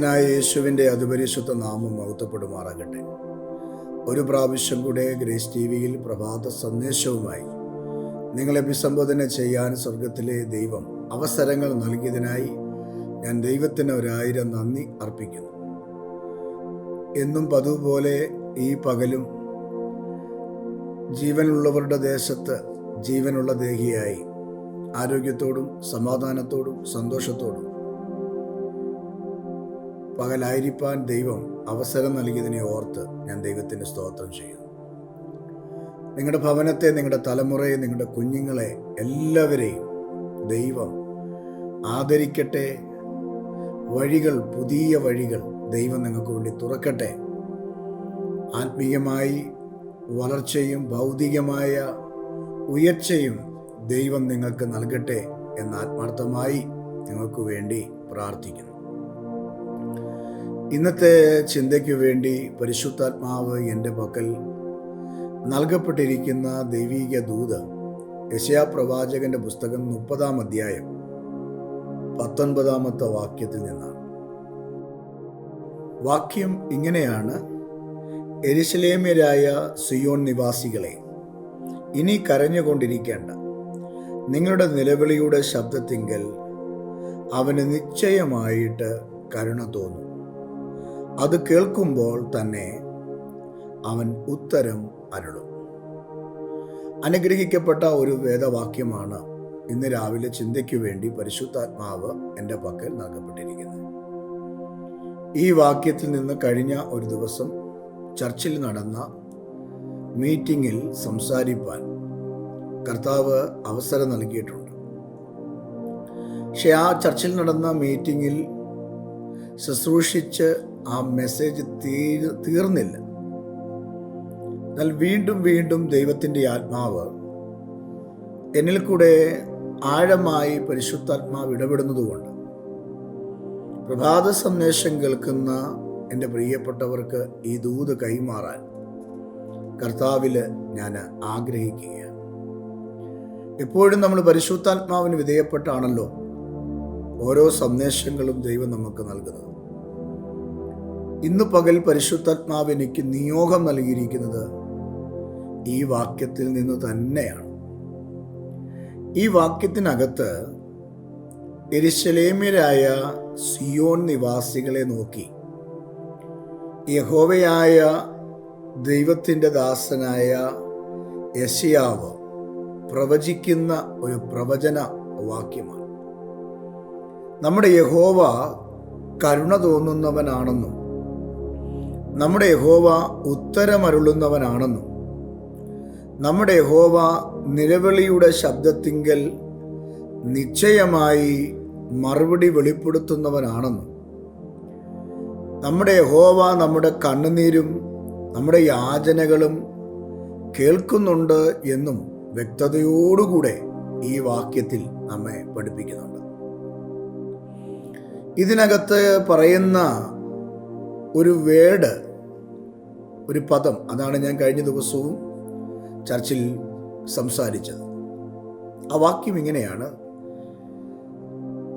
നിത്യനായ യേശുവിന്റെ അതിപരിശുദ്ധ നാമം മഹത്വപ്പെടുമാറാകട്ടെ. ഒരു പ്രാവശ്യം കൂടെ ഗ്രേസ് ടി വിയിൽ പ്രഭാത സന്ദേശവുമായി നിങ്ങളെ അഭിസംബോധന ചെയ്യാൻ സ്വർഗത്തിലെ ദൈവം അവസരങ്ങൾ നൽകിയതിനായി ഞാൻ ദൈവത്തിന് ഒരായിരം നന്ദി അർപ്പിക്കുന്നു. എന്നും പതിവ് പോലെ ഈ പകലും ജീവനുള്ളവരുടെ ദേശത്ത് ജീവനുള്ള ദേഹിയായി ആരോഗ്യത്തോടും സമാധാനത്തോടും സന്തോഷത്തോടും പകലായിരിക്കാൻ ദൈവം അവസരം നൽകിയതിനെ ഓർത്ത് ഞാൻ ദൈവത്തിന് സ്തോത്രം ചെയ്യുന്നു. നിങ്ങളുടെ ഭവനത്തെ നിങ്ങളുടെ തലമുറയെ നിങ്ങളുടെ കുഞ്ഞുങ്ങളെ എല്ലാവരെയും ദൈവം ആദരിക്കട്ടെ. വഴികൾ പുതിയ വഴികൾ ദൈവം നിങ്ങൾക്ക് വേണ്ടി തുറക്കട്ടെ. ആത്മീയമായി വളർച്ചയും ഭൗതികമായ ഉയർച്ചയും ദൈവം നിങ്ങൾക്ക് നൽകട്ടെ എന്ന് ആത്മാർത്ഥമായി നിങ്ങൾക്ക് വേണ്ടി പ്രാർത്ഥിക്കുന്നു. ഇന്നത്തെ ചിന്തയ്ക്ക് വേണ്ടി പരിശുദ്ധാത്മാവ് എന്റെ പക്കൽ നൽകപ്പെട്ടിരിക്കുന്ന ദൈവീക ദൂത് യശയാ പ്രവാചകന്റെ പുസ്തകം മുപ്പതാം അധ്യായം പത്തൊൻപതാമത്തെ വാക്യത്തിൽ നിന്നാണ്. വാക്യം ഇങ്ങനെയാണ്. എരിശലേമ്യരായ സിയോൺ നിവാസികളെ ഇനി കരഞ്ഞുകൊണ്ടിരിക്കേണ്ട. നിങ്ങളുടെ നിലവിളിയുടെ ശബ്ദത്തിങ്കൽ അവന് നിശ്ചയമായിട്ട് കരുണ തോന്നും. അത് കേൾക്കുമ്പോൾ തന്നെ അവൻ ഉത്തരം അരുളും. അനുഗ്രഹിക്കപ്പെട്ട ഒരു വേദവാക്യമാണ് ഇന്ന് രാവിലെ ചിന്തയ്ക്കു വേണ്ടി പരിശുദ്ധാത്മാവ് എന്റെ പക്കൽ നൽകപ്പെട്ടിരിക്കുന്നത്. ഈ വാക്യത്തിൽ നിന്ന് കഴിഞ്ഞ ഒരു ദിവസം ചർച്ചിൽ നടന്ന മീറ്റിംഗിൽ സംസാരിപ്പാൻ കർത്താവ് അവസരം നൽകിയിട്ടുണ്ട്. പക്ഷെ ആ ചർച്ചിൽ നടന്ന മീറ്റിങ്ങിൽ ശുശ്രൂഷിച്ച് ആ മെസ്സേജ് തീർന്നില്ല. എന്നാൽ വീണ്ടും വീണ്ടും ദൈവത്തിന്റെ ആത്മാവ് എന്നിൽ കൂടെ ആഴമായി പരിശുദ്ധാത്മാവ് ഇടപെടുന്നതുകൊണ്ട് പ്രഭാത സന്ദേശം കേൾക്കുന്ന എന്റെ പ്രിയപ്പെട്ടവർക്ക് ഈ ദൂത് കൈമാറാൻ കർത്താവിൽ ഞാൻ ആഗ്രഹിക്കുകയാണ്. എപ്പോഴും നമ്മൾ പരിശുദ്ധാത്മാവിന് വിധേയപ്പെട്ടാണല്ലോ ഓരോ സന്ദേശങ്ങളും ദൈവം നമുക്ക് നൽകുന്നത്. ഇന്ന് പകൽ പരിശുദ്ധാത്മാവ് എനിക്ക് നിയോഗം നൽകിയിരിക്കുന്നത് ഈ വാക്യത്തിൽ നിന്ന് തന്നെയാണ്. ഈ വാക്യത്തിനകത്ത് എരിശലേമ്യരായ സിയോൺ നിവാസികളെ നോക്കി. യഹോവയായ ദൈവത്തിന്റെ ദാസനായ യശയാവ് പ്രവചിക്കുന്ന ഒരു പ്രവചന വാക്യമാണ്. നമ്മുടെ യഹോവ കരുണ തോന്നുന്നവനാണെന്നും നമ്മുടെ യഹോവ ഉത്തരമരുളുന്നവനാണെന്നും നമ്മുടെ യഹോവ നിലവിളിയുടെ ശബ്ദത്തിങ്കൽ നിശ്ചയമായി മറുപടി വെളിപ്പെടുത്തുന്നവനാണെന്നും നമ്മുടെ യഹോവ നമ്മുടെ കണ്ണുനീരും നമ്മുടെ യാചനകളും കേൾക്കുന്നുണ്ട് എന്നും വ്യക്തതയോടുകൂടെ ഈ വാക്യത്തിൽ നമ്മെ പഠിപ്പിക്കുന്നുണ്ട്. ഇതിനകത്ത് പറയുന്ന ഒരു വേഡ് ഒരു പദം അതാണ് ഞാൻ കഴിഞ്ഞ ദിവസവും ചർച്ചിൽ സംസാരിച്ചത്. ആ വാക്യം ഇങ്ങനെയാണ്.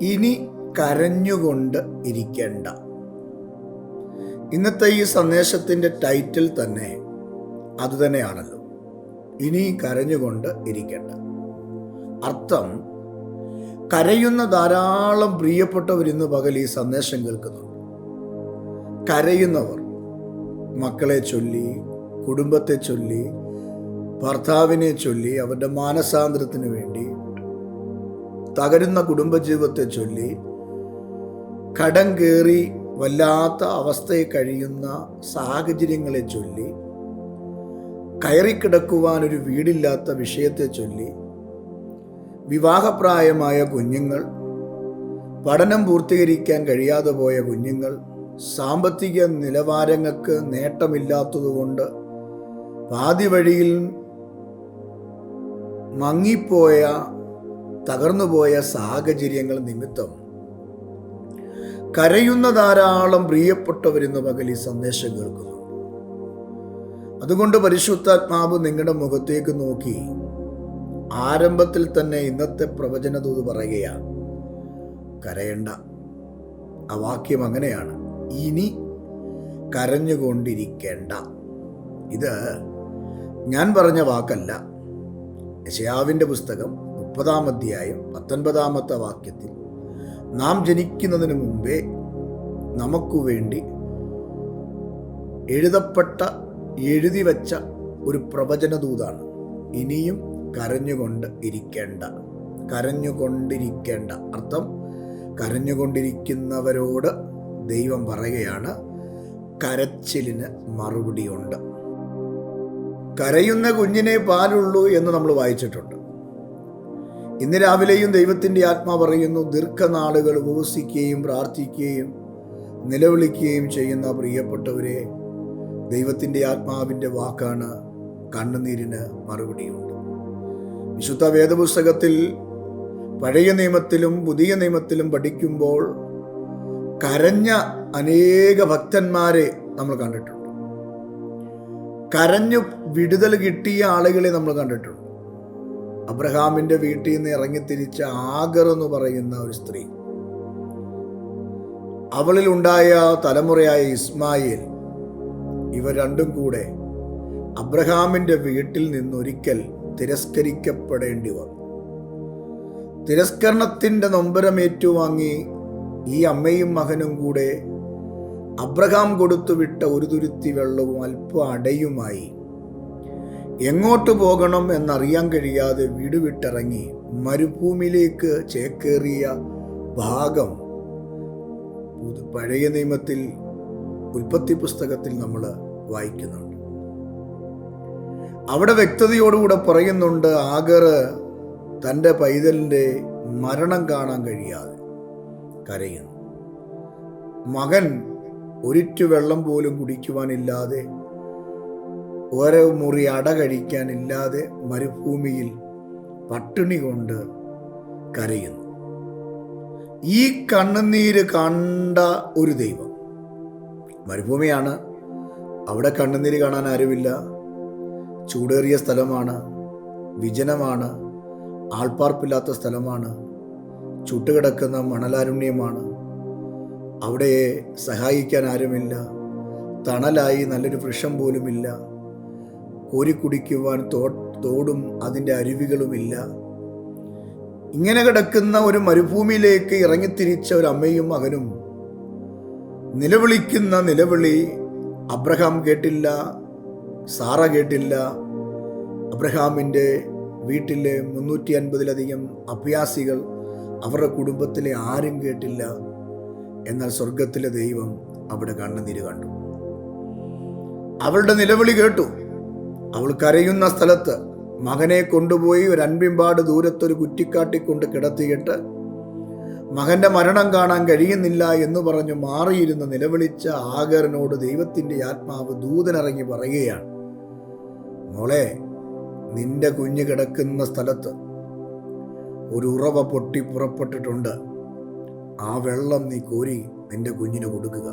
ഇനി കരഞ്ഞുകൊണ്ട് ഇരിക്കേണ്ട. ഇന്നത്തെ ഈ സന്ദേശത്തിന്റെ ടൈറ്റിൽ തന്നെ അതുതന്നെയാണല്ലോ ഇനി കരഞ്ഞുകൊണ്ട് ഇരിക്കേണ്ട. അർത്ഥം കരയുന്ന ധാരാളം പ്രിയപ്പെട്ടവർ ഇന്ന് പകൽ ഈ സന്ദേശം കേൾക്കുന്നുണ്ട്. കരയുന്നവർ മക്കളെ ചൊല്ലി കുടുംബത്തെ ചൊല്ലി ഭർത്താവിനെ ചൊല്ലി അവരുടെ മാനസാന്തരത്തിന് വേണ്ടി തകരുന്ന കുടുംബജീവിതത്തെ ചൊല്ലി കടം കയറി വല്ലാത്ത അവസ്ഥയെ കഴിയുന്ന സാഹചര്യങ്ങളെ ചൊല്ലി കയറിക്കിടക്കുവാൻ ഒരു വീടില്ലാത്ത വിഷയത്തെ ചൊല്ലി വിവാഹപ്രായമായ കുഞ്ഞുങ്ങൾ പഠനം പൂർത്തീകരിക്കാൻ കഴിയാതെ പോയ കുഞ്ഞുങ്ങൾ സാമ്പത്തിക നിലവാരങ്ങൾക്ക് നേട്ടമില്ലാത്തതുകൊണ്ട് പാതി വഴിയിൽ മങ്ങിപ്പോയ തകർന്നുപോയ സാഹചര്യങ്ങൾ നിമിത്തം കരയുന്ന ധാരാളം പ്രിയപ്പെട്ടവരിന്ന് പകൽ ഈ സന്ദേശം കേൾക്കുന്നു. അതുകൊണ്ട് പരിശുദ്ധാത്മാവ് നിങ്ങളുടെ മുഖത്തേക്ക് നോക്കി ആരംഭത്തിൽ തന്നെ ഇന്നത്തെ പ്രവചനതൂത് പറയുകയാണ് കരയണ്ട ആ വാക്യം അങ്ങനെയാണ്. ഇനി കരഞ്ഞുകൊണ്ടിരിക്കേണ്ട. ഇത് ഞാൻ പറഞ്ഞ വാക്കല്ല. യശയാവിന്റെ പുസ്തകം മുപ്പതാം അധ്യായം പത്തൊൻപതാമത്തെ വാക്യത്തിൽ നാം ജനിക്കുന്നതിന് മുമ്പേ നമുക്കു വേണ്ടി എഴുതപ്പെട്ട എഴുതി വച്ച ഒരു പ്രവചനദൂതാണ്. ഇനിയും കരഞ്ഞുകൊണ്ട് ഇരിക്കേണ്ട. കരഞ്ഞുകൊണ്ടിരിക്കേണ്ട. അർത്ഥം കരഞ്ഞുകൊണ്ടിരിക്കുന്നവരോട് ദൈവം പറയുകയാണ് കരച്ചിലിന് മറുപടിയുണ്ട്. കരയുന്ന കുഞ്ഞിനെ പാലുള്ളൂ എന്ന് നമ്മൾ വായിച്ചിട്ടുണ്ട്. ഇന്ന് രാവിലെയും ദൈവത്തിന്റെ ആത്മാ പറയുന്നു ദീർഘനാളുകൾ ഉപവസിക്കുകയും പ്രാർത്ഥിക്കുകയും നിലവിളിക്കുകയും ചെയ്യുന്ന പ്രിയപ്പെട്ടവരെ ദൈവത്തിന്റെ ആത്മാവിന്റെ വാക്കാണ് കണ്ണുനീരിന് മറുപടിയുണ്ട്. വിശുദ്ധ വേദപുസ്തകത്തിൽ പഴയ നിയമത്തിലും പുതിയ നിയമത്തിലും പഠിക്കുമ്പോൾ കരഞ്ഞ അനേക ഭക്തന്മാരെ നമ്മൾ കണ്ടിട്ടുണ്ട്. കരഞ്ഞു വിടുതൽ കിട്ടിയ ആളുകളെ നമ്മൾ കണ്ടിട്ടുണ്ട്. അബ്രഹാമിന്റെ വീട്ടിൽ നിന്ന് ഇറങ്ങി ഇറങ്ങിത്തിരിച്ച ആഗർ എന്ന് പറയുന്ന ഒരു സ്ത്രീ. അവളിൽ ഉണ്ടായ തലമുറയായ ഇസ്മായിൽ ഇവ രണ്ടും കൂടെ അബ്രഹാമിന്റെ വീട്ടിൽ നിന്നൊരിക്കൽ തിരസ്കരിക്കപ്പെടേണ്ടി വന്നു. തിരസ്കരണത്തിന്റെ നൊമ്പരമേറ്റുവാങ്ങി ഈ അമ്മയും മകനും കൂടെ അബ്രഹാം കൊടുത്തുവിട്ട ഒരു തുരുത്തി വെള്ളവും അല്പം അടയുമായി. എങ്ങോട്ട് പോകണം എന്നറിയാൻ കഴിയാതെ വീട് വിട്ടിറങ്ങി മരുഭൂമിയിലേക്ക് ചേക്കേറിയ ഭാഗം. പഴയ നിയമത്തിൽ ഉൽപ്പത്തി പുസ്തകത്തിൽ നമ്മൾ വായിക്കുന്നുണ്ട്. അവിടെ വ്യക്തതയോടുകൂടെ പറയുന്നുണ്ട് ആഗർ തന്റെ പൈതലിന്റെ മരണം കാണാൻ കഴിയാതെ. കരയുന്നു. മകൻ ഒരിറ്റു വെള്ളം പോലും കുടിക്കുവാനില്ലാതെ ഓരോ മുറി അട കഴിക്കാനില്ലാതെ മരുഭൂമിയിൽ പട്ടിണി കൊണ്ട് കരയുന്നു. ഈ കണ്ണുനീര് കണ്ട ഒരു ദൈവം. മരുഭൂമിയാണ്. അവിടെ കണ്ണുനീര് കാണാൻ ആരുമില്ല. ചൂടേറിയ സ്ഥലമാണ്. വിജനമാണ്. ആൾപ്പാർപ്പില്ലാത്ത സ്ഥലമാണ്. ചുട്ടുകിടക്കുന്ന മണലാരുണ്യമാണ്. അവിടെ സഹായിക്കാൻ ആരുമില്ല. തണലായി നല്ലൊരു വൃക്ഷം പോലുമില്ല. കോരിക്കുടിക്കുവാൻ തോ തോടും അതിന്റെ അരുവികളുമില്ല. ഇങ്ങനെ കിടക്കുന്ന ഒരു മരുഭൂമിയിലേക്ക് ഇറങ്ങിത്തിരിച്ച ഒരു അമ്മയും മകനും നിലവിളിക്കുന്ന നിലവിളി അബ്രഹാം കേട്ടില്ല സാറ കേട്ടില്ല. അബ്രഹാമിന്റെ വീട്ടിലെ മുന്നൂറ്റി അൻപതിലധികം അഭ്യാസികൾ അവരുടെ കുടുംബത്തിലെ ആരും കേട്ടില്ല. എന്നാൽ സ്വർഗത്തിലെ ദൈവം അവിടെ കണ്ണുനീര് കണ്ടു. അവളുടെ നിലവിളി കേട്ടു. അവൾ കരയുന്ന സ്ഥലത്ത് മകനെ കൊണ്ടുപോയി ഒരു അൻപിമ്പാട് ദൂരത്തൊരു കുറ്റിക്കാട്ടിക്കൊണ്ട് കിടത്തിയിട്ട് മകന്റെ മരണം കാണാൻ കഴിയുന്നില്ല എന്ന് പറഞ്ഞു മാറിയിരുന്ന് നിലവിളിച്ച ആഗറിനോട് ദൈവത്തിന്റെ ആത്മാവ് ദൂതനിറങ്ങി പറയുകയാണ് മോളെ നിന്റെ കുഞ്ഞ് കിടക്കുന്ന സ്ഥലത്ത് ഒരു ഉറവ പൊട്ടി പുറപ്പെട്ടിട്ടുണ്ട്. ആ വെള്ളം നീ കോരി നിന്റെ കുഞ്ഞിന് കൊടുക്കുക.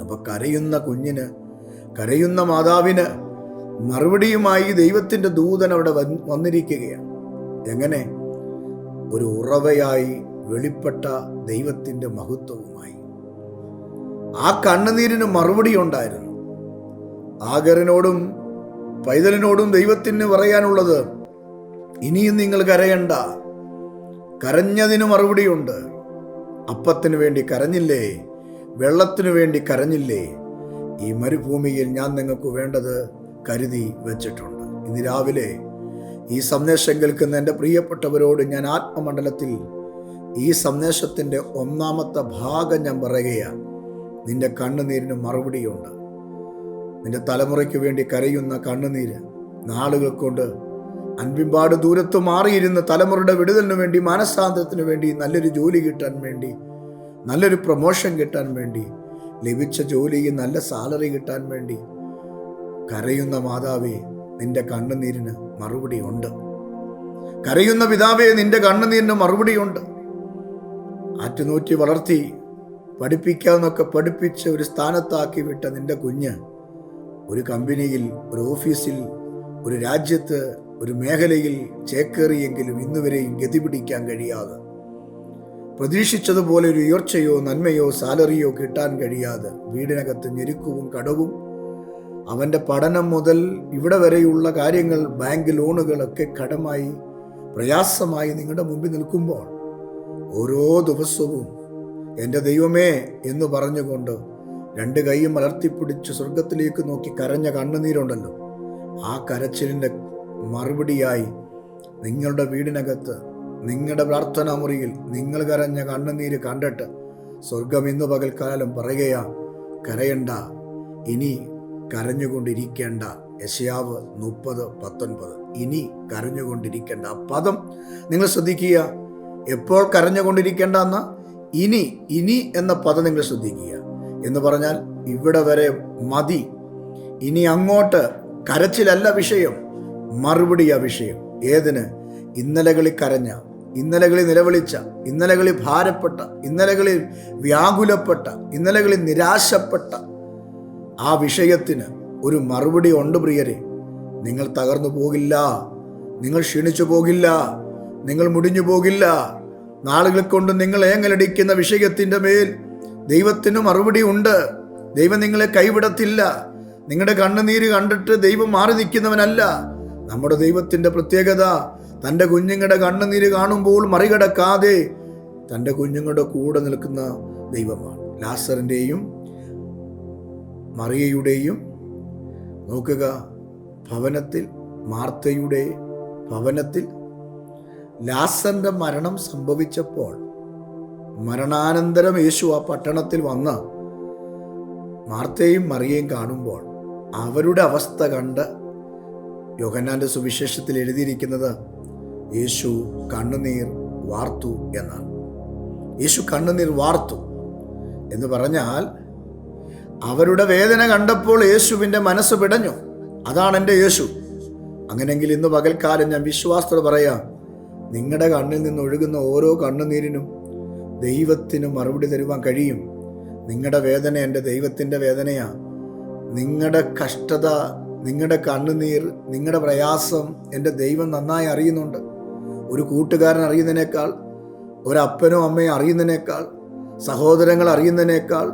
അപ്പൊ കരയുന്ന കുഞ്ഞിന് കരയുന്ന മാതാവിന് മറുപടിയുമായി ദൈവത്തിന്റെ ദൂതൻ അവിടെ വന്നിരിക്കുകയാണ്. എങ്ങനെ? ഒരു ഉറവയായി വെളിപ്പെട്ട ദൈവത്തിന്റെ മഹത്വവുമായി. ആ കണ്ണുനീരിന് മറുപടി ഉണ്ടായിരുന്നു. ആഗറിനോടും പൈതലിനോടും ദൈവത്തിന് പറയാനുള്ളത് ഇനിയും നിങ്ങൾ കരയണ്ട. കരഞ്ഞതിന് മറുപടിയുണ്ട്. അപ്പത്തിനു വേണ്ടി കരഞ്ഞില്ലേ? വെള്ളത്തിനു വേണ്ടി കരഞ്ഞില്ലേ? ഈ മരുഭൂമിയിൽ ഞാൻ നിങ്ങൾക്ക് വേണ്ടത് കരുതി വെച്ചിട്ടുണ്ട്. ഇന്ന് രാവിലെ ഈ സന്ദേശം കേൾക്കുന്ന എന്റെ പ്രിയപ്പെട്ടവരോട് ഞാൻ ആത്മമണ്ഡലത്തിൽ ഈ സന്ദേശത്തിന്റെ ഒന്നാമത്തെ ഭാഗം ഞാൻ പറയുകയാണ്. നിന്റെ കണ്ണുനീരിന് മറുപടിയുണ്ട്. നിന്റെ തലമുറയ്ക്ക് വേണ്ടി കരയുന്ന കണ്ണുനീര് നാളുകൾ കൊണ്ട് അൻപിമ്പാട് ദൂരത്ത് മാറിയിരുന്ന തലമുറയുടെ വിടുതലിന് വേണ്ടി മാനസാന്തരത്തിന് വേണ്ടി നല്ലൊരു ജോലി കിട്ടാൻ വേണ്ടി നല്ലൊരു പ്രൊമോഷൻ കിട്ടാൻ വേണ്ടി ലഭിച്ച ജോലിക്ക് നല്ല സാലറി കിട്ടാൻ വേണ്ടി കരയുന്ന മാതാവേ നിന്റെ കണ്ണുനീരിന് മറുപടിയുണ്ട്. കരയുന്ന പിതാവേ നിന്റെ കണ്ണുനീരിന് മറുപടിയുണ്ട്. ആറ്റുനൂറ്റി വളർത്തി പഠിപ്പിക്കാന്നൊക്കെ പഠിപ്പിച്ച് ഒരു സ്ഥാനത്താക്കി വിട്ട നിന്റെ കുഞ്ഞ് ഒരു കമ്പനിയിൽ ഒരു ഓഫീസിൽ ഒരു രാജ്യത്ത് ഒരു മേഖലയിൽ ചേക്കേറിയെങ്കിലും ഇന്നുവരെയും ഗതി പിടിക്കാൻ കഴിയാതെ. പ്രതീക്ഷിച്ചതുപോലെ ഒരു ഉയർച്ചയോ നന്മയോ സാലറിയോ കിട്ടാൻ കഴിയാതെ വീടിനകത്ത് ഞെരുക്കവും കടവും അവന്റെ പഠനം മുതൽ ഇവിടെ വരെയുള്ള കാര്യങ്ങൾ ബാങ്ക് ലോണുകളൊക്കെ കടമായി പ്രയാസമായി നിങ്ങളുടെ മുമ്പിൽ നിൽക്കുമ്പോൾ ഓരോ ദിവസവും എന്റെ ദൈവമേ എന്ന് പറഞ്ഞുകൊണ്ട് രണ്ട് കൈയും മലർത്തിപ്പിടിച്ച് സ്വർഗത്തിലേക്ക് നോക്കി കരഞ്ഞ കണ്ണുനീരുണ്ടല്ലോ. ആ കരച്ചിലിന്റെ മറുപടിയായി നിങ്ങളുടെ വീടിനകത്ത് നിങ്ങളുടെ പ്രാർത്ഥനാ മുറിയിൽ നിങ്ങൾ കരഞ്ഞ കണ്ണുനീര് കണ്ടിട്ട് സ്വർഗം ഇന്ന് പകൽക്കാലം പറയുകയാ കരയണ്ട ഇനി കരഞ്ഞുകൊണ്ടിരിക്കേണ്ട യശയാവ് മുപ്പത് പത്തൊൻപത് ഇനി കരഞ്ഞുകൊണ്ടിരിക്കേണ്ട. പദം നിങ്ങൾ ശ്രദ്ധിക്കുക. എപ്പോൾ കരഞ്ഞുകൊണ്ടിരിക്കേണ്ട എന്ന ഇനി ഇനി എന്ന പദം നിങ്ങൾ ശ്രദ്ധിക്കുക. എന്ന് പറഞ്ഞാൽ ഇവിടെ വരെ മതി. ഇനി അങ്ങോട്ട് കരച്ചിലല്ല വിഷയം. മറുപടിയാ വിഷയം ഏതിന്? ഇന്നലകളിൽ കരഞ്ഞ ഇന്നലകളിൽ നിലവിളിച്ച ഇന്നലകളിൽ ഭാരപ്പെട്ട ഇന്നലകളിൽ വ്യാകുലപ്പെട്ട ഇന്നലകളിൽ നിരാശപ്പെട്ട ആ വിഷയത്തിന് ഒരു മറുപടി ഉണ്ട് പ്രിയരെ. നിങ്ങൾ തകർന്നു പോകില്ല നിങ്ങൾ ക്ഷീണിച്ചു പോകില്ല നിങ്ങൾ മുടിഞ്ഞു പോകില്ല. നാളുകൾ കൊണ്ട് നിങ്ങൾ ഏങ്ങലടിക്കുന്ന വിഷയത്തിന്റെ മേൽ ദൈവത്തിന് മറുപടി ഉണ്ട്. ദൈവം നിങ്ങളെ കൈവിടത്തില്ല. നിങ്ങളുടെ കണ്ണുനീര് കണ്ടിട്ട് ദൈവം മാറി നിൽക്കുന്നവനല്ല. നമ്മുടെ ദൈവത്തിന്റെ പ്രത്യേകത തന്റെ കുഞ്ഞുങ്ങളുടെ കണ്ണുനീര് കാണുമ്പോൾ മറികടക്കാതെ തന്റെ കുഞ്ഞുങ്ങളുടെ കൂടെ നിൽക്കുന്ന ദൈവമാണ്. ലാസറിന്റെയും മറിയയുടെയും നോക്കുക ഭവനത്തിൽ മാർത്തയുടെ ഭവനത്തിൽ ലാസറിന്റെ മരണം സംഭവിച്ചപ്പോൾ മരണാനന്തരം യേശു ആ പട്ടണത്തിൽ വന്ന് മാർത്തയും മറിയയും കാണുമ്പോൾ അവരുടെ അവസ്ഥ കണ്ട് യോഹന്നാന്റെ സുവിശേഷത്തിൽ എഴുതിയിരിക്കുന്നത് യേശു കണ്ണുനീർ വാർത്തു എന്നാണ്. യേശു കണ്ണുനീർ വാർത്തു എന്ന് പറഞ്ഞാൽ അവരുടെ വേദന കണ്ടപ്പോൾ യേശുവിന്റെ മനസ്സ് പിടഞ്ഞു. അതാണ് എന്റെ യേശു. അങ്ങനെങ്കിൽ ഇന്ന് പകൽക്കാലം ഞാൻ വിശ്വാസത്തോട് പറയാം നിങ്ങളുടെ കണ്ണിൽ നിന്ന് ഒഴുകുന്ന ഓരോ കണ്ണുനീരിനും ദൈവത്തിന് മറുപടി തരുവാൻ കഴിയും. നിങ്ങളുടെ വേദന എന്റെ ദൈവത്തിന്റെ വേദനയാണ് നിങ്ങളുടെ കഷ്ടത നിങ്ങളുടെ കണ്ണുനീർ നിങ്ങളുടെ പ്രയാസം എന്റെ ദൈവം നന്നായി അറിയുന്നുണ്ട്. ഒരു കൂട്ടുകാരൻ അറിയുന്നതിനേക്കാൾ ഒരപ്പനോ അമ്മയോ അറിയുന്നതിനേക്കാൾ സഹോദരങ്ങൾ അറിയുന്നതിനേക്കാൾ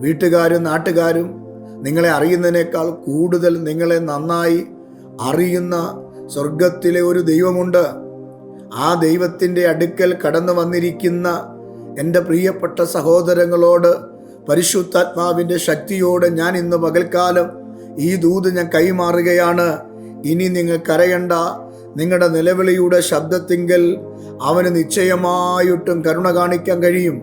വീട്ടുകാരും നാട്ടുകാരും നിങ്ങളെ അറിയുന്നതിനേക്കാൾ കൂടുതൽ നിങ്ങളെ നന്നായി അറിയുന്ന സ്വർഗത്തിലെ ഒരു ദൈവമുണ്ട്. ആ ദൈവത്തിന്റെ അടുക്കൽ കടന്നു വന്നിരിക്കുന്ന എന്റെ പ്രിയപ്പെട്ട സഹോദരങ്ങളോട് പരിശുദ്ധാത്മാവിന്റെ ശക്തിയോട് ഞാൻ ഇന്ന് പകൽക്കാലം ഈ ദൂത് ഞാൻ കൈമാറുകയാണ്. ഇനി നിങ്ങൾ കരയണ്ട. നിങ്ങളുടെ നിലവിളിയുടെ ശബ്ദത്തിങ്കൽ അവന് നിശ്ചയമായിട്ടും കരുണ കാണിക്കാൻ കഴിയും.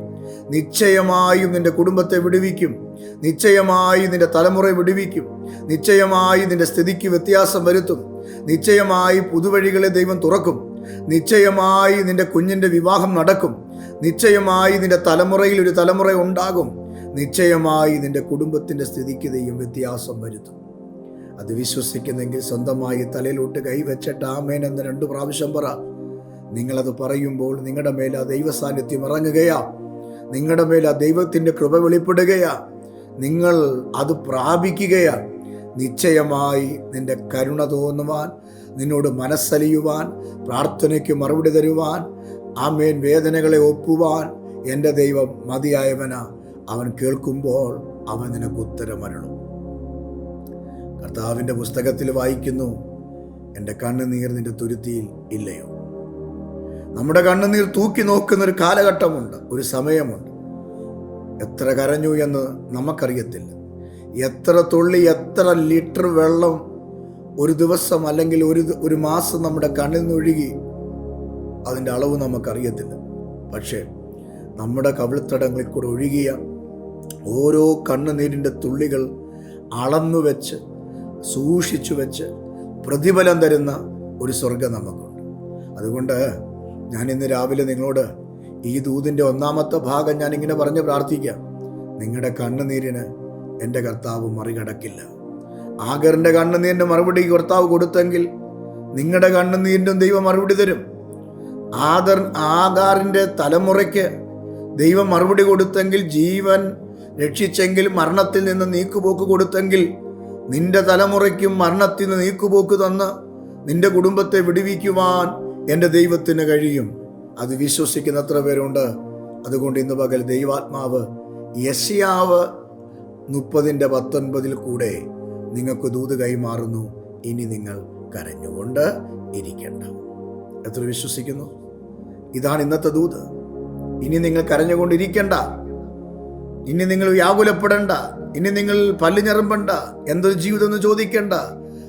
നിശ്ചയമായും നിന്റെ കുടുംബത്തെ വിടുവിക്കും. നിശ്ചയമായി നിന്റെ തലമുറ വിടുവിക്കും. നിശ്ചയമായി നിന്റെ സ്ഥിതിക്ക് വ്യത്യാസം വരുത്തും. നിശ്ചയമായി പുതുവഴികളെ ദൈവം തുറക്കും. നിശ്ചയമായി നിന്റെ കുഞ്ഞിന്റെ വിവാഹം നടക്കും. നിശ്ചയമായി നിന്റെ തലമുറയിൽ ഒരു തലമുറ ഉണ്ടാകും. നിശ്ചയമായി നിന്റെ കുടുംബത്തിന്റെ സ്ഥിതിക്ക് ദൈവം വ്യത്യാസം വരുത്തും. അത് വിശ്വസിക്കുന്നെങ്കിൽ സ്വന്തമായി തലയിലോട്ട് കൈവച്ചിട്ട് ആമേൻ എന്ന് രണ്ടു പ്രാവശ്യം പറ. നിങ്ങളത് പറയുമ്പോൾ നിങ്ങളുടെ മേൽ ആ ദൈവ സാന്നിധ്യം ഇറങ്ങുകയാ. നിങ്ങളുടെ മേൽ ആ ദൈവത്തിന്റെ കൃപ വെളിപ്പെടുകയാ. നിങ്ങൾ അത് പ്രാപിക്കുകയാ. നിശ്ചയമായി നിന്റെ കരുണ തോന്നുവാൻ നിന്നോട് മനസ്സലിയുവാൻ പ്രാർത്ഥനയ്ക്ക് മറുപടി തരുവാൻ ആമേൻ വേദനകളെ ഒപ്പുവാൻ എന്റെ ദൈവം മതിയായവനാ. അവൻ കേൾക്കുമ്പോൾ അവൻ നിനക്ക് ഉത്തരമരണം കർത്താവിന്റെ പുസ്തകത്തിൽ വായിക്കുന്നു. എന്റെ കണ്ണുനീർ നിന്റെ തുരുത്തിയിൽ ഇല്ലയോ? നമ്മുടെ കണ്ണുനീർ തൂക്കി നോക്കുന്ന ഒരു കാലഘട്ടമുണ്ട് ഒരു സമയമുണ്ട്. എത്ര കരഞ്ഞു എന്ന് നമുക്കറിയത്തില്ല. എത്ര തുള്ളി എത്ര ലിറ്റർ വെള്ളം ഒരു ദിവസം അല്ലെങ്കിൽ ഒരു ഒരു മാസം നമ്മുടെ കണ്ണിൽ നിന്നൊഴുകി അതിന്റെ അളവ് നമുക്കറിയത്തില്ല. പക്ഷേ നമ്മുടെ കവിൾത്തടങ്ങളിൽ കൂടെ ഒഴുകിയ ഓരോ കണ്ണുനീരിന്റെ തുള്ളികൾ അളന്നു വെച്ച് സൂക്ഷിച്ചു വെച്ച് പ്രതിഫലം തരുന്ന ഒരു സ്വർഗം നമുക്കുണ്ട്. അതുകൊണ്ട് ഞാൻ ഇന്ന് രാവിലെ നിങ്ങളോട് ഈ ദൂതിന്റെ ഒന്നാമത്തെ ഭാഗം ഞാൻ ഇങ്ങനെ പറഞ്ഞ് പ്രാർത്ഥിക്കാം. നിങ്ങളുടെ കണ്ണുനീരിന് എന്റെ കർത്താവ് മറികടക്കില്ല. ആഗറിന്റെ കണ്ണുനീരിന്റെ മറുപടി കർത്താവ് കൊടുത്തെങ്കിൽ നിങ്ങളുടെ കണ്ണുനീരിന്റെ ദൈവം മറുപടി തരും. ആദർ ആകാറിന്റെ തലമുറയ്ക്ക് ദൈവം മറുപടി കൊടുത്തെങ്കിൽ ജീവൻ രക്ഷിച്ചെങ്കിൽ മരണത്തിൽ നിന്ന് നീക്കുപോക്ക് കൊടുത്തെങ്കിൽ നിന്റെ തലമുറയ്ക്കും മരണത്തിൽ നിന്ന് നീക്കുപോക്ക് തന്ന് നിന്റെ കുടുംബത്തെ വിടുവിക്കുവാൻ എന്റെ ദൈവത്തിന് കഴിയും. അത് വിശ്വസിക്കുന്ന എത്ര പേരുണ്ട്. അതുകൊണ്ട് ഇന്ന് പകൽ ദൈവാത്മാവ് യശയാവ് മുപ്പതിന്റെ പത്തൊൻപതിൽ കൂടെ നിങ്ങൾക്ക് ദൂത് കൈമാറുന്നു. ഇനി നിങ്ങൾ കരഞ്ഞുകൊണ്ട് ഇരിക്കേണ്ട. എത്ര വിശ്വസിക്കുന്നു? ഇതാണ് ഇന്നത്തെ ദൂത്. ഇനി നിങ്ങൾ കരഞ്ഞുകൊണ്ടിരിക്കേണ്ട. ഇനി നിങ്ങൾ വ്യാകുലപ്പെടേണ്ട. ഇനി നിങ്ങൾ പല്ല് എന്തൊരു ജീവിതം എന്ന് ചോദിക്കണ്ട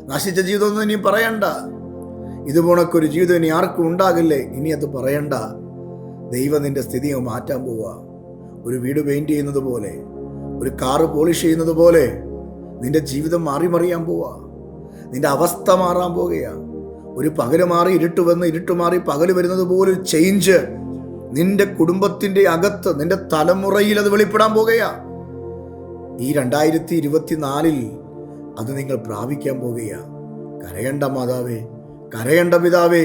നശിച്ച ജീവിതം ഒന്നും ഇനി പറയണ്ട. ഇതുപോണക്കൊരു ജീവിതം ഇനി ആർക്കും ഉണ്ടാകില്ലേ ഇനി അത് പറയണ്ട. ദൈവം നിന്റെ സ്ഥിതി മാറ്റാൻ പോവുക ഒരു വീട് പെയിന്റ് ചെയ്യുന്നത് പോലെ ഒരു കാറ് പോളിഷ് ചെയ്യുന്നത് പോലെ നിന്റെ ജീവിതം മാറി മറിയാൻ പോവാ. നിന്റെ അവസ്ഥ മാറാൻ പോവുകയാണ് ഒരു പകൽ മാറി ഇരുട്ട് വന്ന് ഇരുട്ട് മാറി പകൽ വരുന്നത് പോലെ ഒരു ചേഞ്ച് നിന്റെ കുടുംബത്തിന്റെ അകത്ത് നിന്റെ തലമുറയിൽ അത് വെളിപ്പെടാൻ പോകുകയാ ഈ രണ്ടായിരത്തി ഇരുപത്തിനാലിൽ അത് നിങ്ങൾ പ്രാപിക്കാൻ പോകുകയാണ് കരയണ്ട മാതാവേ കരയണ്ട പിതാവേ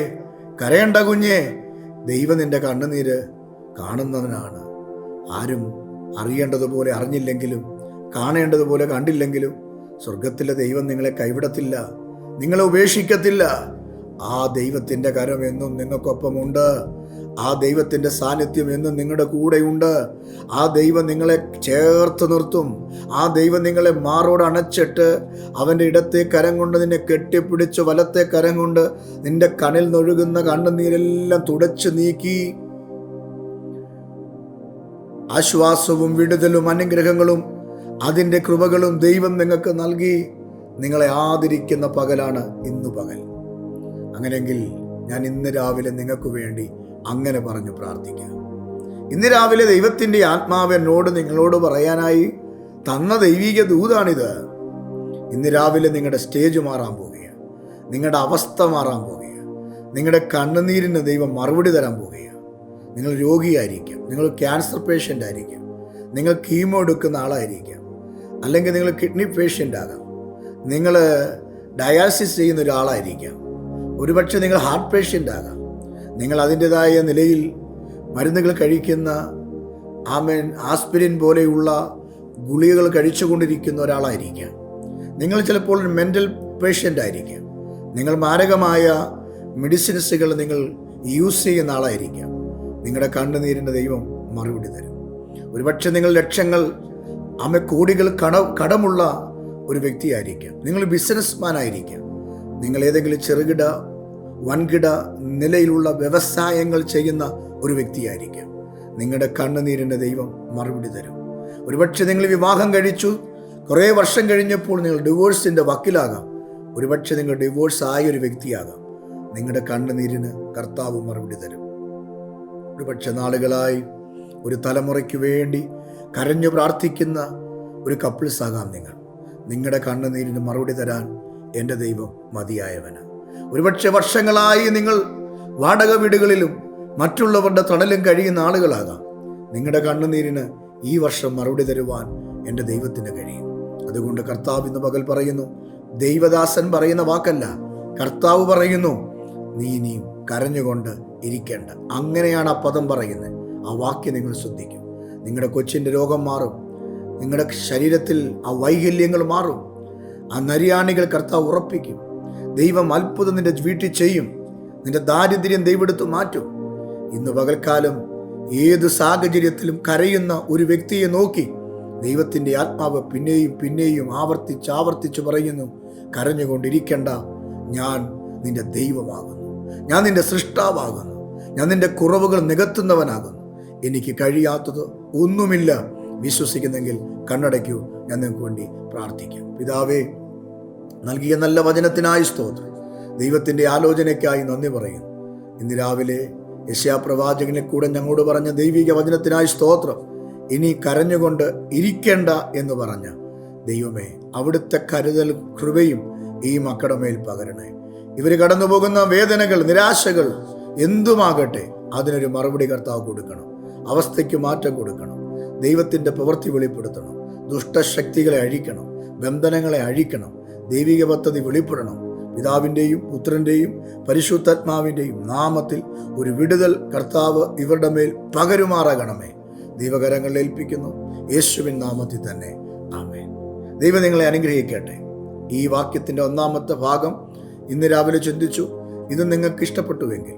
കരയണ്ട കുഞ്ഞേ ദൈവം നിന്റെ കണ്ണുനീര് കാണുന്നവനാണ്. ആരും അറിയേണ്ടതുപോലെ അറിഞ്ഞില്ലെങ്കിലും കാണേണ്ടതുപോലെ കണ്ടില്ലെങ്കിലും സ്വർഗത്തിലെ ദൈവം നിങ്ങളെ കൈവിടത്തില്ല നിങ്ങളെ ഉപേക്ഷിക്കത്തില്ല. ആ ദൈവത്തിന്റെ കരം എന്നും നിങ്ങൾക്കൊപ്പമുണ്ട്. ആ ദൈവത്തിന്റെ സാന്നിധ്യം എന്നും നിങ്ങളുടെ കൂടെയുണ്ട് ആ ദൈവം നിങ്ങളെ ചേർത്ത് നിർത്തും. ആ ദൈവം നിങ്ങളെ മാറോട് അണച്ചിട്ട് അവന്റെ ഇടത്തെ കരം കൊണ്ട് നിന്നെ കെട്ടിപ്പിടിച്ച് വലത്തെ കരം കൊണ്ട് നിന്റെ കണിൽ നൊഴുകുന്ന കണ്ണുനീരെല്ലാം തുടച്ചു നീക്കി. ആശ്വാസവും വിടുതലും അനുഗ്രഹങ്ങളും അതിന്റെ കൃപകളും ദൈവം നിങ്ങൾക്ക് നൽകി. നിങ്ങളെ ആദരിക്കുന്ന പകലാണ് ഇന്ന് പകൽ. അങ്ങനെയെങ്കിൽ ഞാൻ ഇന്ന് രാവിലെ നിങ്ങൾക്ക് വേണ്ടി അങ്ങനെ പറഞ്ഞു പ്രാർത്ഥിക്കുക ഇന്ന് രാവിലെ ദൈവത്തിന്റെ ആത്മാവ് എന്നോട് നിങ്ങളോട് പറയാനായി തന്ന ദൈവിക ദൂതാണിത്. ഇന്ന് രാവിലെ നിങ്ങളുടെ സ്റ്റേജ് മാറാൻ പോവുകയാണ്. നിങ്ങളുടെ അവസ്ഥ മാറാൻ പോവുകയാണ്. നിങ്ങളുടെ കണ്ണുനീരിന് ദൈവം മറുപടി തരാൻ പോവുകയാണ്. നിങ്ങൾ രോഗിയായിരിക്കാം. നിങ്ങൾ ക്യാൻസർ പേഷ്യന്റ് ആയിരിക്കാം. നിങ്ങൾ കീമോ എടുക്കുന്ന ആളായിരിക്കാം. അല്ലെങ്കിൽ നിങ്ങൾ കിഡ്നി പേഷ്യന്റ് ആകാം. നിങ്ങൾ ഡയാലിസിസ് ചെയ്യുന്ന ഒരാളായിരിക്കാം. ഒരുപക്ഷെ നിങ്ങൾ ഹാർട്ട് പേഷ്യന്റ് ആകാം. നിങ്ങൾ അതിന്റെതായ നിലയിൽ മരുന്നുകൾ കഴിക്കുന്ന ആമേൻ ആസ്പിരിൻ പോലെയുള്ള ഗുളികകൾ കഴിച്ചുകൊണ്ടിരിക്കുന്ന ഒരാളായിരിക്കാം. നിങ്ങൾ ചിലപ്പോൾ ഒരു മെന്റൽ പേഷ്യന്റ് ആയിരിക്കാം. നിങ്ങൾ മാരകമായ മെഡിസിൻസുകൾ നിങ്ങൾ യൂസ് ചെയ്യുന്ന ആളായിരിക്കാം. നിങ്ങളുടെ കണ്ണുനീരിന്റെ ദൈവം മറുപടി തരും. ഒരുപക്ഷെ നിങ്ങൾ ലക്ഷങ്ങൾ അമ്മ കോടികൾ കട കടമുള്ള ഒരു വ്യക്തിയായിരിക്കാം. നിങ്ങൾ ബിസിനസ്മാൻ ആയിരിക്കാം. നിങ്ങൾ ഏതെങ്കിലും ചെറുകിട വൻകിട നിലയിലുള്ള വ്യവസായങ്ങൾ ചെയ്യുന്ന ഒരു വ്യക്തിയായിരിക്കാം. നിങ്ങളുടെ കണ്ണുനീരിന്റെ ദൈവം മറുപടി തരും. ഒരുപക്ഷെ നിങ്ങൾ വിവാഹം കഴിച്ചു. കുറേ വർഷം കഴിഞ്ഞപ്പോൾ നിങ്ങൾ ഡിവോഴ്സിന്റെ വക്കിലാകാം. ഒരുപക്ഷെ നിങ്ങൾ ഡിവോഴ്സ് ആയ ഒരു വ്യക്തിയാകാം. നിങ്ങളുടെ കണ്ണുനീരിന് കർത്താവ് മറുപടി തരും. ഒരുപക്ഷെ നാളുകളായി ഒരു തലമുറയ്ക്ക് വേണ്ടി കരഞ്ഞു പ്രാർത്ഥിക്കുന്ന ഒരു കപ്പിൾസ് ആകാം നിങ്ങൾ. നിങ്ങളുടെ കണ്ണുനീരിന് മറുപടി തരാൻ എന്റെ ദൈവം മതിയായവന് ഒരുപക്ഷെ വർഷങ്ങളായി നിങ്ങൾ വാടക വീടുകളിലും മറ്റുള്ളവരുടെ തണലും കഴിയുന്ന ആളുകളാകാം. നിങ്ങളുടെ കണ്ണുനീരിന് ഈ വർഷം മറുപടി തരുവാൻ എന്റെ ദൈവത്തിന് കഴിയും. അതുകൊണ്ട് കർത്താവ് ഇന്ന് പകൽ പറയുന്നു ദൈവദാസൻ പറയുന്ന വാക്കല്ല കർത്താവ് പറയുന്നു നീ ഇനിയും കരഞ്ഞുകൊണ്ട് ഇരിക്കേണ്ട. അങ്ങനെയാണ് ആ പദം പറയുന്നത്. ആ വാക്യം നിങ്ങൾ ശ്രദ്ധിക്കും. നിങ്ങളുടെ കൊച്ചിന്റെ രോഗം മാറും. നിങ്ങളുടെ ശരീരത്തിൽ ആ വൈകല്യങ്ങൾ മാറും. ആ നരിയാണികൾ കർത്താവ് ഉറപ്പിക്കും. ദൈവം അത്ഭുതം നിന്റെ വീട്ടിൽ ചെയ്യും. നിന്റെ ദാരിദ്ര്യം ദൈവെടുത്ത് മാറ്റും. ഇന്ന് പകൽക്കാലം ഏത് സാഹചര്യത്തിലും കരയുന്ന ഒരു വ്യക്തിയെ നോക്കി ദൈവത്തിന്റെ ആത്മാവ് പിന്നെയും പിന്നെയും ആവർത്തിച്ച് ആവർത്തിച്ച് പറയുന്നു കരഞ്ഞുകൊണ്ടിരിക്കേണ്ട. ഞാൻ നിന്റെ ദൈവമാകുന്നു. ഞാൻ നിന്റെ സൃഷ്ടാവാകുന്നു. ഞാൻ നിന്റെ കുറവുകൾ നികത്തുന്നവനാകുന്നു. എനിക്ക് കഴിയാത്തത് ഒന്നുമില്ല. വിശ്വസിക്കുന്നെങ്കിൽ കണ്ണടയ്ക്കൂ. ഞാൻ നിങ്ങൾക്ക് വേണ്ടി പ്രാർത്ഥിക്കാം. പിതാവേ നൽകിയ നല്ല വചനത്തിനായി സ്തോത്രം. ദൈവത്തിന്റെ ആലോചനയ്ക്കായി നന്ദി പറയുന്നു. ഇന്ന് രാവിലെ യശ്യാപ്രവാചകനെ കൂടെ ഞങ്ങളോട് പറഞ്ഞ ദൈവിക വചനത്തിനായി സ്തോത്രം. ഇനി കരഞ്ഞുകൊണ്ട് ഇരിക്കേണ്ട എന്ന് പറഞ്ഞ ദൈവമേ അവിടുത്തെ കരുതൽ കൃപയും ഈ മക്കളുടെ മേൽ പകരണേ. ഇവർ കടന്നു പോകുന്ന വേദനകൾ നിരാശകൾ എന്തുമാകട്ടെ അതിനൊരു മറുപടി കർത്താവ് കൊടുക്കണം. അവസ്ഥയ്ക്ക് മാറ്റം കൊടുക്കണം. ദൈവത്തിന്റെ പ്രവൃത്തി വെളിപ്പെടുത്തണം. ദുഷ്ടശക്തികളെ അഴിക്കണം. ബന്ധനങ്ങളെ അഴിക്കണം. ദൈവിക പദ്ധതി വെളിപ്പെടണം. പിതാവിന്റെയും പുത്രന്റെയും പരിശുദ്ധാത്മാവിന്റെയും നാമത്തിൽ ഒരു വിടുതൽ കർത്താവ് ഇവരുടെ മേൽ പകരുമാറാകണമേ. ദൈവകരങ്ങളിൽ ഏൽപ്പിക്കുന്നു. യേശുവിൻ നാമത്തിൽ തന്നെ. ആമേൻ. ദൈവം നിങ്ങളെ അനുഗ്രഹിക്കട്ടെ. ഈ വാക്യത്തിന്റെ ഒന്നാമത്തെ ഭാഗം ഇന്ന് രാവിലെ ചിന്തിച്ചു. ഇത് നിങ്ങൾക്ക് ഇഷ്ടപ്പെട്ടുവെങ്കിൽ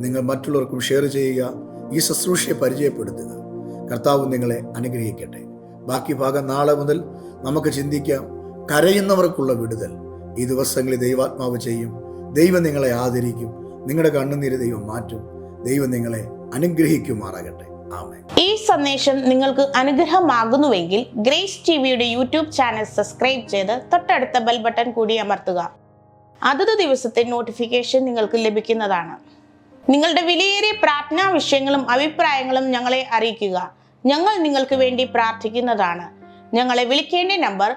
നിങ്ങൾ മറ്റുള്ളവർക്കും ഷെയർ ചെയ്യുക ഈ ശുശ്രൂഷയെ പരിചയപ്പെടുത്തുക. കർത്താവ് നിങ്ങളെ അനുഗ്രഹിക്കട്ടെ. ബാക്കി ഭാഗം നാളെ മുതൽ നമുക്ക് ചിന്തിക്കാം. കരയുന്നവർക്കുള്ള വിടുതൽ. ഈ ദിവസങ്ങളിൽ ദൈവാത്മാവ് ചെയ്യും. ദൈവം നിങ്ങളെ ആദരിക്കും. നിങ്ങളുടെ കണ്ണുനീര് ദൈവം മാറ്റും. ദൈവം നിങ്ങളെ അനുഗ്രഹിക്കുമാറാകട്ടെ. ഈ സന്ദേശം നിങ്ങൾക്ക് അനുഗ്രഹമാകുന്നുവെങ്കിൽ ഗ്രേസ് ടിവിയുടെ യൂട്യൂബ് ചാനൽ സബ്സ്ക്രൈബ് ചെയ്ത് തൊട്ടടുത്ത ബെൽ ബട്ടൺ കൂടി അമർത്തുക. അതത് ദിവസത്തെ നോട്ടിഫിക്കേഷൻ നിങ്ങൾക്ക് ലഭിക്കുന്നതാണ്. നിങ്ങളുടെ വിലയേറിയ പ്രാർത്ഥനാ വിഷയങ്ങളും അഭിപ്രായങ്ങളും ഞങ്ങളെ അറിയിക്കുക. ഞങ്ങൾ നിങ്ങൾക്ക് വേണ്ടി പ്രാർത്ഥിക്കുന്നതാണ്. ഞങ്ങളെ വിളിക്കേണ്ട number